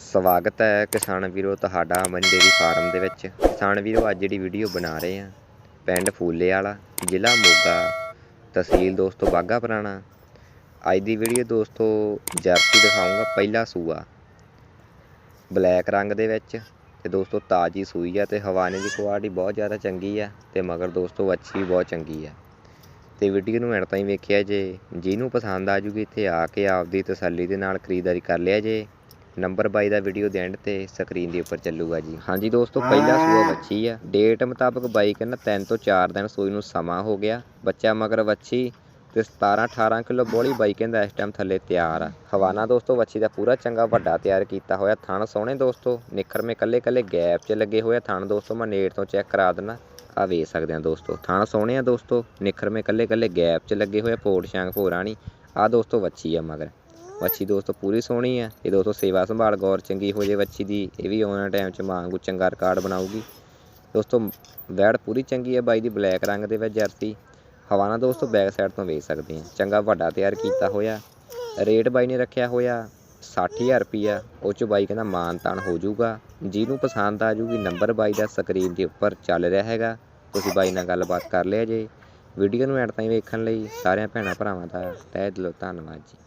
ਸਵਾਗਤ ਹੈ ਕਿਸਾਨ ਵੀਰੋ ਤੁਹਾਡਾ ਅਮਨ ਡੇਰੀ ਫਾਰਮ ਦੇ ਵਿੱਚ। ਕਿਸਾਨ ਵੀਰੋ, ਅੱਜ ਜਿਹੜੀ ਵੀਡੀਓ ਬਣਾ ਰਹੇ ਆ ਪਿੰਡ ਫੂਲੇ ਵਾਲਾ, ਜ਼ਿਲ੍ਹਾ ਮੋਗਾ, ਤਹਿਸੀਲ ਦੋਸਤੋ ਬਾਗਾ ਪੁਰਾਣਾ। ਅੱਜ ਦੀ ਵੀਡੀਓ ਦੋਸਤੋ ਜਰਸੀ ਦਿਖਾਉਂਗਾ ਪਹਿਲਾ ਸੂਆ। ਬਲੈਕ ਰੰਗ ਦੇ ਵਿੱਚ, ਤੇ ਦੋਸਤੋ ਤਾਜੀ ਸੂਈ ਆ, ਤੇ ਹਵਾਨੇ ਦੀ ਕੁਆਲਿਟੀ ਬਹੁਤ ਜ਼ਿਆਦਾ ਚੰਗੀ ਆ, ਤੇ ਮਗਰ ਦੋਸਤੋ ਵੱਛੀ ਵੀ ਬਹੁਤ ਚੰਗੀ ਆ। ਤੇ ਵੀਡੀਓ ਨੂੰ ਐਂਡ ਤਾਈਂ ਵੇਖਿਆ ਜੇ। ਜਿਹਨੂੰ ਪਸੰਦ ਆ ਜੂਗੀ ਇੱਥੇ ਆ ਕੇ ਆਪਦੀ ਤਸੱਲੀ ਦੇ ਨਾਲ ਖਰੀਦਦਾਰੀ ਕਰ ਲਿਆ ਜੇ। ਨੰਬਰ 22 ਦਾ ਵੀਡੀਓ ਦੇ ਐਂਡ ਤੇ ਸਕਰੀਨ ਦੇ ਉੱਪਰ ਚੱਲੂਗਾ ਜੀ। ਹਾਂਜੀ ਦੋਸਤੋ, ਪਹਿਲਾ ਸੂਆ ਵੱਛੀ ਆ। ਡੇਟ ਮੁਤਾਬਕ ਬਾਈ ਕਹਿੰਦਾ 3 ਤੋਂ 4 ਦਿਨ ਸੂਈ ਨੂੰ ਸਮਾਂ ਹੋ ਗਿਆ। ਬੱਚਾ ਮਗਰ ਵੱਛੀ ਤੇ 17 18 ਕਿਲੋ ਬੋਲੀ ਬਾਈ ਕਹਿੰਦਾ ਇਸ ਟਾਈਮ ਥੱਲੇ ਤਿਆਰ ਆ। ਹਵਾਨਾ ਦੋਸਤੋ, ਵੱਛੀ ਦਾ ਪੂਰਾ ਚੰਗਾ ਵੱਡਾ ਤਿਆਰ ਕੀਤਾ ਹੋਇਆ ਥਣ ਸੋਹਣੇ ਦੋਸਤੋ। ਨਿਖਰਮੇ ਕੱਲੇ ਕੱਲੇ ਗੈਪ 'ਚ ਲੱਗੇ ਹੋਏ ਆ ਥਣ ਦੋਸਤੋ, ਮੈਂ ਨੇੜ ਤੋਂ ਚੈੱਕ ਕਰਾ ਦਿੰਦਾ। ਆ ਵੇਖ ਸਕਦੇ ਆ ਦੋਸਤੋ। ਥਣ ਸੋਹਣੇ ਆ ਦੋਸਤੋ। ਨਿਖਰਮੇ ਕੱਲੇ ਕੱਲੇ ਗੈਪ 'ਚ ਲੱਗੇ ਹੋਏ ਆ ਫੋੜ ਸ਼ਾਂਗ ਫੋਰਾਣੀ ਆ ਦੋਸਤੋ ਵੱਛੀ ਆ ਮਗਰ। ਵੱਛੀ ਦੋਸਤੋ ਪੂਰੀ ਸੋਹਣੀ ਆ। ਇਹ ਦੋਸਤੋ ਸੇਵਾ ਸੰਭਾਲ ਗੌਰ ਚੰਗੀ ਹੋ ਜੇ ਵੱਛੀ ਦੀ। ਇਹ ਵੀ ਆਉਣ ਵਾਲੇ ਟਾਈਮ 'ਚ ਮਾਂਗੂ ਚੰਗਾ ਰਿਕਾਰਡ ਬਣਾਊਗੀ। ਦੋਸਤੋ, ਵੈੜ ਪੂਰੀ ਚੰਗੀ ਆ ਬਾਈ ਦੀ ਬਲੈਕ ਰੰਗ ਦੇ ਵਿੱਚ ਜਰਸੀ। ਹਵਾਨਾ ਦੋਸਤੋ ਬੈਕ ਸਾਈਡ ਤੋਂ ਵੇਖ ਸਕਦੇ ਆ। ਚੰਗਾ ਵੱਡਾ ਤਿਆਰ ਕੀਤਾ ਹੋਇਆ। ਰੇਟ ਬਾਈ ਨੇ ਰੱਖਿਆ ਹੋਇਆ। 60000 ਰੁਪਿਆ ਉਹ ਚ ਬਾਈ ਕਹਿੰਦਾ ਮਾਨ ਤਾਨ ਹੋ ਜਾਊਗਾ। ਜਿਹਨੂੰ ਪਸੰਦ ਆ ਜੂਗੀ ਨੰਬਰ ਬਾਈ ਦਾ ਸਕਰੀਨ ਦੇ ਉੱਪਰ ਚੱਲ ਰਿਹਾ ਹੈਗਾ। ਤੁਸੀਂ ਬਾਈ ਨਾਲ ਗੱਲਬਾਤ ਕਰ ਲਿਆ ਜੇ। ਵੀਡੀਓ ਨੂੰ ਐਂਡ ਤਾਈਂ ਵੇਖਣ ਲਈ ਸਾਰਿਆਂ ਭੈਣਾਂ ਭਰਾਵਾਂ ਦਾ ਤਹਿ ਦਿਲੋਂ ਧੰਨਵਾਦ ਜੀ।